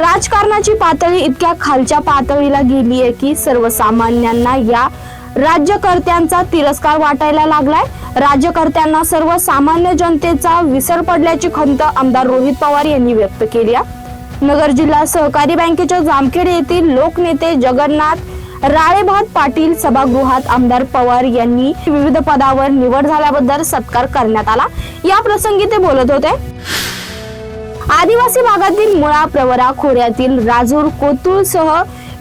राजकारणाची पातळी इतक्या खालच्या पातळीला गेली आहे की सर्वसामान्यांना या राज्यकर्त्यांचा तिरस्कार वाटायला लागलाय. राज्यकर्त्यांना सर्वसामान्य जनतेचा विसर पडल्याची खंत आमदार रोहित पवार यांनी व्यक्त केली आहे. नगर जिल्हा सहकारी बँकेच्या जामखेड येथील लोकनेते जगन्नाथ राळेभात पाटील सभागृहात आमदार पवार यांनी विविध पदावर निवड झाल्याबद्दल सत्कार करण्यात आला. या प्रसंगी ते बोलत होते. आदिवासी भागातील मुळा प्रवरा खोऱ्यातील राजूर कोतुळ सह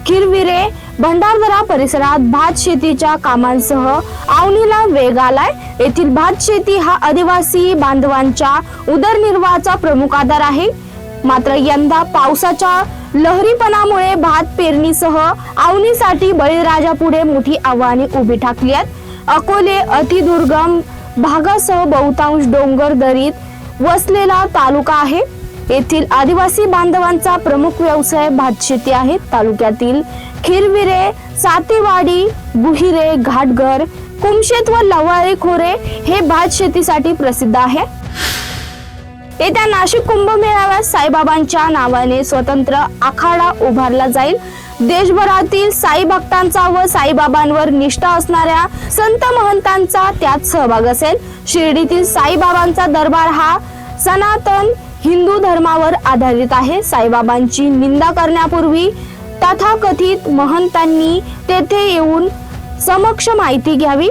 किरविरे भंडारदरा परिसरात भात शेतीच्या कामांसह आवनीला वेग आलाय. येथील भात शेती हा आदिवासी बांधवांच्या उदरनिर्वाहाचा प्रमुख आधार आहे. मात्र यंदा पावसाच्या लहरीपणामुळे भात पेरणीसह आवनीसाठी बळीराजापुढे मोठी आव्हाने उभी ठाकली आहेत. अकोले अतिदुर्गम भागासह बहुतांश डोंगर दरीत वसलेला तालुका आहे. येथील आदिवासी बांधवांचा प्रमुख व्यवसाय भातशेती आहे. तालुक्यातील खिरविरे सातेवाडी गुहिरे घाटघर कुमशेत व लवाळे खोरे हे भात शेतीसाठी प्रसिद्ध आहे. येत्या नाशिक कुंभमेळाव्यात साईबाबांच्या नावाने स्वतंत्र आखाडा उभारला जाईल. देशभरातील साई भक्तांचा व साईबाबांवर निष्ठा असणाऱ्या संत महंतांचा त्यात सहभाग असेल. शिर्डीतील साईबाबांचा दरबार हा सनातन हिंदू धर्मावर आधारित आहे. साईबाबांची निंदा करण्यापूर्वी तथाकथित महंतांनी तेथे येऊन समक्ष माहिती घ्यावी.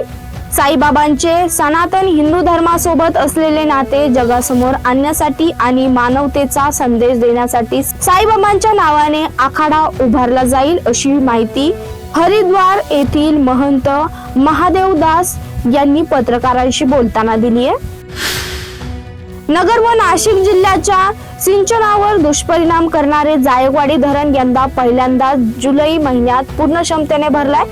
साईबाबांचे सनातन हिंदू धर्मासोबत असलेले नाते जगासमोर आणण्यासाठी आणि मानवतेचा संदेश देण्यासाठी साईबाबांच्या नावाने आखाडा उभारला जाईल अशी माहिती हरिद्वार येथील महंत महादेवदास यांनी पत्रकारांशी बोलताना दिली आहे नगर व नाशिक जिल्ह्याच्या सिंचनावर दुष्परिणाम करणारे जायकवाडी धरण यंदा पहिल्यांदा जुलै महिन्यात पूर्ण क्षमतेने भरलाय.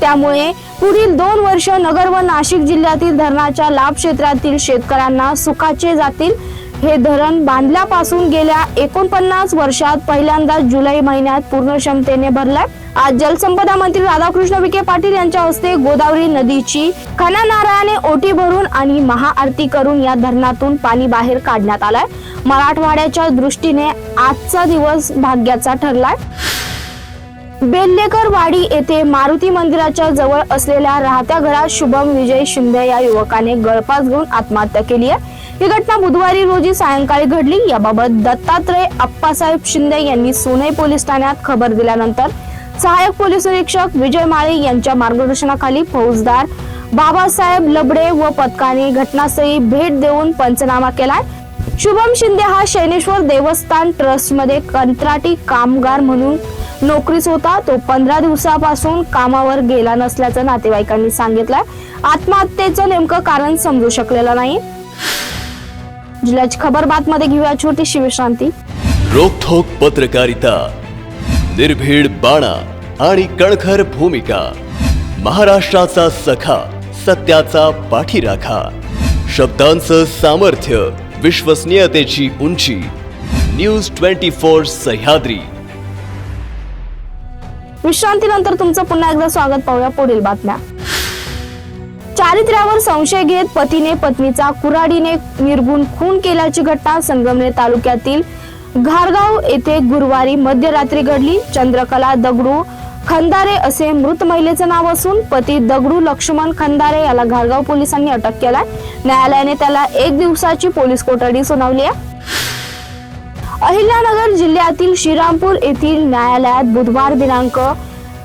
त्यामुळे पुढील दोन वर्ष नगर व नाशिक जिल्ह्यातील धरणाच्या लाभ क्षेत्रातील शेतकऱ्यांना सुखाचे जातील. हे धरण बांधल्यापासून गेल्या एकोणपन्नास वर्षात पहिल्यांदा जुलै महिन्यात पूर्ण क्षमतेने भरलाय. आज जलसंपदा मंत्री राधाकृष्ण विखे पाटील यांच्या हस्ते गोदावरी नदीची खना नारळाने ओटी भरून आणि महाआरती करून या धरणातून पाणी बाहेर काढण्यात आलाय. मराठवाड्याच्या दृष्टीने आजचा दिवस भाग्याचा ठरलाय. बेल्लेकर वाडी येथे मारुती मंदिराच्या जवळ असलेल्या राहत्या घरात शुभम विजय शिंदे या युवकाने गळफास घेऊन आत्महत्या केली आहे. ही घटना बुधवारी रोजी सायंकाळी घडली. याबाबत दत्तात्रय अप्पासाहेब शिंदे यांनी सोने पोलीस ठाण्यात खबर दिल्यानंतर सहाय्यक पोलीस निरीक्षक विजय माळे यांच्या मार्गदर्शनाखाली फौजदार बाबासाहेब लबडे व पथकाने घटनास्थळी भेट देऊन पंचनामा केलाय. शुभम शिंदे हा शैनेश्वर देवस्थान ट्रस्टमध्ये कंत्राटी कामगार म्हणून नोकरीस होता. तो पंधरा दिवसापासून कामावर गेला नसल्याचं नातेवाईकांनी सांगितलंय. आत्महत्येचं नेमकं कारण समजू शकलेलं नाही. जिल्ह्याची खबर बातमध्ये घेऊया. छोटीशी विश्रांती. रोखोक पत्रकारिता. निर्भीड बाणा आणि कणखर भूमिका. महाराष्ट्राचा सखा सत्याचा पाठीराखा. शब्दांचं सामर्थ्य विश्वसनीयतेची उंची. News twenty four Sahyadri. विश्रांतीनंतर तुमचं पुन्हा एकदा स्वागत पाहूया पुढील बातम्या. चारित्र्यावर संशय घेत पतीने पत्नीचा कुऱ्हाडीने निर्गुण खून केल्याची घटना संगमनेर तालुक्यातील घारगाव येथे गुरुवारी मध्यरात्री घडली. चंद्रकला दगडू खंदारे असे मृत महिलेचं नाव असून पती दगडू लक्ष्मण खंदारे याला घारगाव पोलिसांनी अटक केलाय. न्यायालयाने त्याला एक दिवसाची पोलीस कोठडी सुनावली आहे. अहिल्यानगर जिल्ह्यातील श्रीरामपूर येथील न्यायालयात बुधवार दिनांक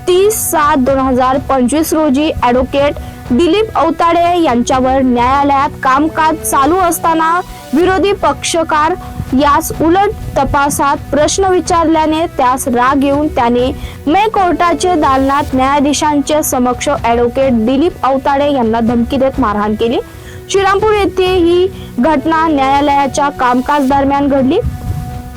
तीस सात दोन हजार पंचवीस रोजी ॲडव्होकेट दिलीप अवताडे यांच्यावर न्यायालयात कामकाज चालू असताना विरोधी पक्षकार यास उलट तपासात प्रश्न विचारल्याने त्यास राग येऊन त्याने मे कोर्टाचे दालनात न्यायाधीशांच्या समक्ष ॲडव्होकेट दिलीप अवताडे यांना धमकी देत मारहाण केली. श्रीरामपूर येथे ही घटना न्यायालयाच्या कामकाज दरम्यान घडली.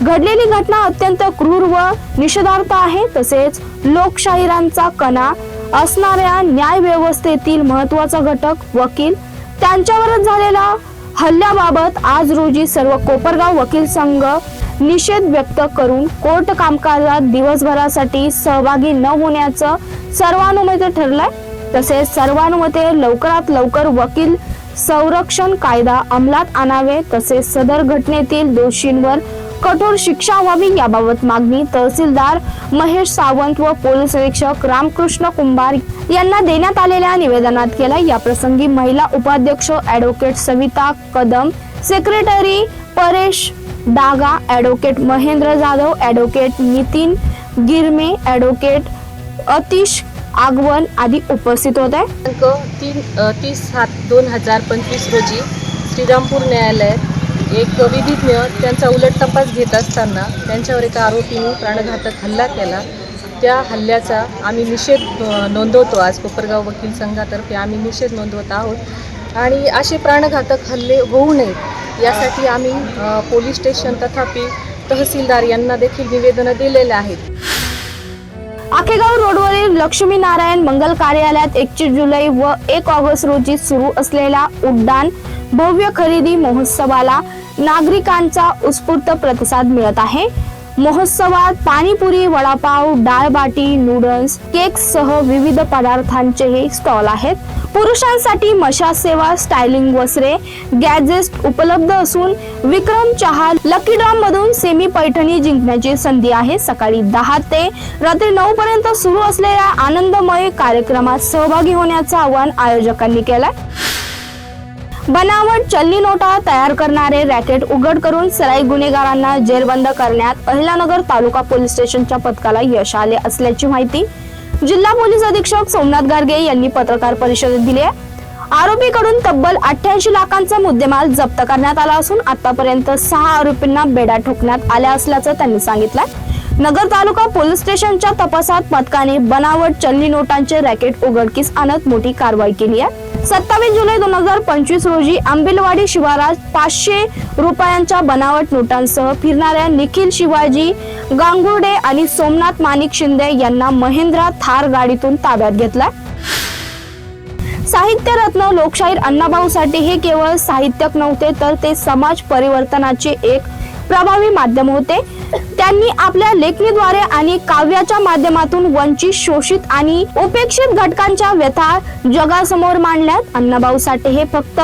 घडलेली घटना अत्यंत क्रूर व निषेधार्थ आहे. तसेच लोकशाहीरांचा कणा असणाऱ्या न्याय व्यवस्थेतील महत्त्वाचा घटक वकील त्यांच्यावरच झालेला हल्ल्याबाबत आज रोजी सर्व कोपरगाव वकील संघ निषेध व्यक्त करून कोर्ट कामकाजात दिवसभरासाठी सहभागी न होण्याचं सर्वानुमते ठरलंय. तसेच सर्वानुमते लवकरात लवकर वकील संरक्षण कायदा अंमलात आणावे. तसेच सदर घटनेतील दोषींवर कठोर शिक्षा व्हावी याबाबत मागणी तहसीलदार महेश सावंत व पोलीस निरीक्षक रामकृष्ण कुंभार यांना देण्यात आलेल्या निवेदनात केला या प्रसंगी महिला उपाध्यक्ष advocate Savita Kadam secretary Paresh Daga advocate Mahendra Jadhav advocate Nitin Girme advocate Atish Agwan आदी उपस्थित होते. तीन तीस सात दोन हजार पंचवीस रोजी श्रीरामपूर न्यायालयात एक विधिज्ञ त्यांचा उलट तपास घेत असताना त्यांच्यावर एका आरोपीने प्राणघातक हल्ला केला. त्या हल्ल्याचा आम्ही निषेध नोंदवतो. आज कोपरगाव वकील संघातर्फे आम्ही निषेध नोंदवत आहोत. आणि असे प्राणघातक हल्ले होऊ नयेत यासाठी आम्ही पोलीस स्टेशन तथापि तहसीलदार यांना देखील निवेदनं दिलेले आहेत. आखेगाव रोडवरील लक्ष्मीनारायण मंगल कार्यालयात एकतीस जुलै व एक ऑगस्ट रोजी सुरू असलेला उड्डाण भव्य खरेदी महोत्सवाला नागरिकांचा उत्स्फूर्त प्रतिसाद मिळत आहे. महोत्सवात पाणीपुरी वडापाव डाळबाटी नूडल्स केक सह विविध पदार्थांचेही स्टॉल आहेत. पुरुषांसाठी मशाज सेवा स्टायलिंग वस्त्रे गॅजेट उपलब्ध असून विक्रम चहा लकी ड्रॉम मधून सेमी पैठणी जिंकण्याची संधी आहे. सकाळी दहा ते रात्री नऊ पर्यंत सुरू असलेल्या आनंदमय कार्यक्रमात सहभागी होण्याचं आवाहन आयोजकांनी केलंय. बनावट चलनी नोटा तयार करणारे रॅकेट उघड करून सराई गुन्हेगारांना जेरबंद करण्यात अहिलानगर तालुका पोलीस स्टेशनच्या पथकाला यश आले असल्याची माहिती जिल्हा पोलीस अधीक्षक सोमनाथ गार्गे यांनी पत्रकार परिषदेत दिली आहे. आरोपीकडून तब्बल अठ्ठ्याऐंशी लाखांचा मुद्देमाल जप्त करण्यात आला असून आतापर्यंत सहा आरोपींना बेड्या ठोकण्यात आल्या असल्याचं त्यांनी सांगितलं नगर तालुका पोलीस स्टेशनच्या तपासात पथकाने बनावट चलनी नोटांचे रॅकेट उघडकीस आणत मोठी कारवाई केली आहे. सत्तावीस जुलै दोन हजार पंचवीस रोजी आंबिलवाडी शिवारात पाचशे रुपयांच्या बनावट नोटांसह फिरणाऱ्या निखिल शिवाजी गांगुर्डे आणि सोमनाथ माणिक शिंदे यांना महिंद्रा थार गाडीतून ताब्यात घेतला साहित्य रत्न लोकशाहीर अण्णाभाऊ साठे हे केवळ साहित्यक नव्हते तर ते समाज परिवर्तनाचे एक प्रभावी माध्यम होते. त्यांनी आपल्या लेखणीद्वारे आणि काव्याच्या माध्यमातून वंचित शोषित आणि उपेक्षित घटकांच्या व्यथा जगासमोर मांडल्यात. अण्णाभाऊ साठे हे फक्त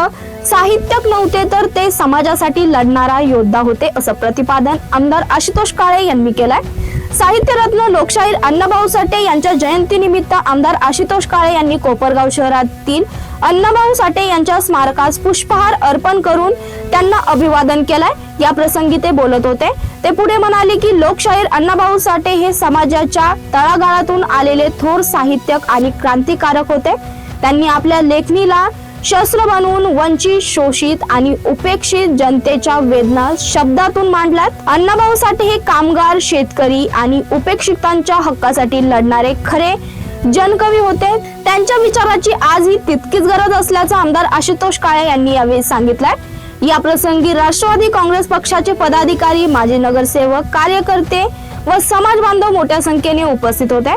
साहित्यक नव्हते तर ते समाजासाठी लढणारा योद्धा होते असं प्रतिपादन आमदार आशुतोष काळे यांनी केलंय. साहित्यरत्न लोकशाहीर अण्णाभाऊ साठे यांच्या जयंतीनिमित्त आमदार आशुतोष काळे यांनी कोपरगाव शहरातील अण्णाभाऊ साठे यांच्या स्मारकास पुष्पहार अर्पण करून त्यांना अभिवादन केलंय. या प्रसंगी ते बोलत होते. ते पुढे म्हणाले की लोकशाहीर अण्णाभाऊ साठे हे समाजाच्या तळागाळातून आलेले थोर साहित्यक आणि क्रांतिकारक होते. त्यांनी आपल्या लेखणीला शस्त्र बनवून वंचित शोषित आणि उपेक्षित जनतेच्या वेदना शब्दातून मांडल्यात. अण्णाभाऊ साठे हे कामगार शेतकरी आणि उपेक्षितांच्या हक्कासाठी लढणारे खरे जनकवी होते. त्यांच्या विचाराची आजही तितकीच गरज असल्याचं आमदार आशुतोष काळे यांनी यावेळी सांगितलंय. या प्रसंगी राष्ट्रवादी काँग्रेस पक्षाचे पदाधिकारी माजी नगरसेवक कार्यकर्ते व समाज बांधव मोठ्या संख्येने उपस्थित होते.